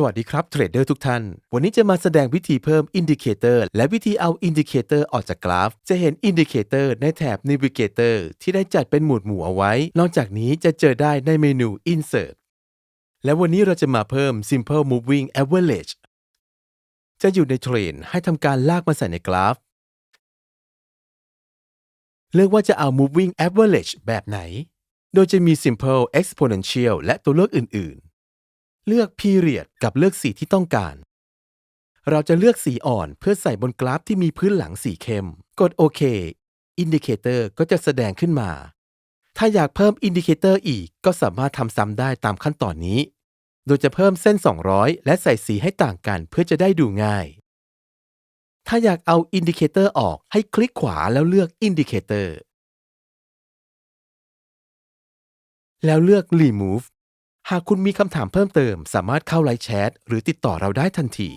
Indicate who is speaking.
Speaker 1: สวัสดีครับเทรดเดอร์ทุกท่าน วันนี้จะมาแสดงวิธีเพิ่มอินดิเคเตอร์และวิธีเอาอินดิเคเตอร์ออกจากกราฟ จะเห็นอินดิเคเตอร์ในแถบ Navigator ที่ได้จัดเป็นหมวดหมู่เอาไว้ นอกจากนี้จะเจอได้ในเมนู Insert และวันนี้เราจะมาเพิ่ม Simple Moving Average จะอยู่ในเทรนให้ทำการลากมาใส่ในกราฟ เลือกว่าจะเอา moving average แบบไหน โดยจะมี simple exponential และตัวเลือกอื่นๆ เลือก period กับเลือกสีที่ต้องการ เราจะเลือกสีอ่อนเพื่อใส่บนกราฟที่มีพื้นหลังสีเข้ม กดโอเคอินดิเคเตอร์ก็จะแสดงขึ้นมา ถ้าอยากเพิ่มอินดิเคเตอร์อีกก็สามารถทำซ้ำได้ตามขั้นตอนนี้ โดยจะเพิ่มเส้น 200 และใส่สีให้ต่างกันเพื่อจะได้ดูง่าย ถ้าอยากเอาอินดิเคเตอร์ออกให้คลิกขวาแล้วเลือกอินดิเคเตอร์แล้วเลือก Remove หากคุณมีคำถามเพิ่มเติม สามารถเข้าไลน์แชทหรือติดต่อเราได้ทันที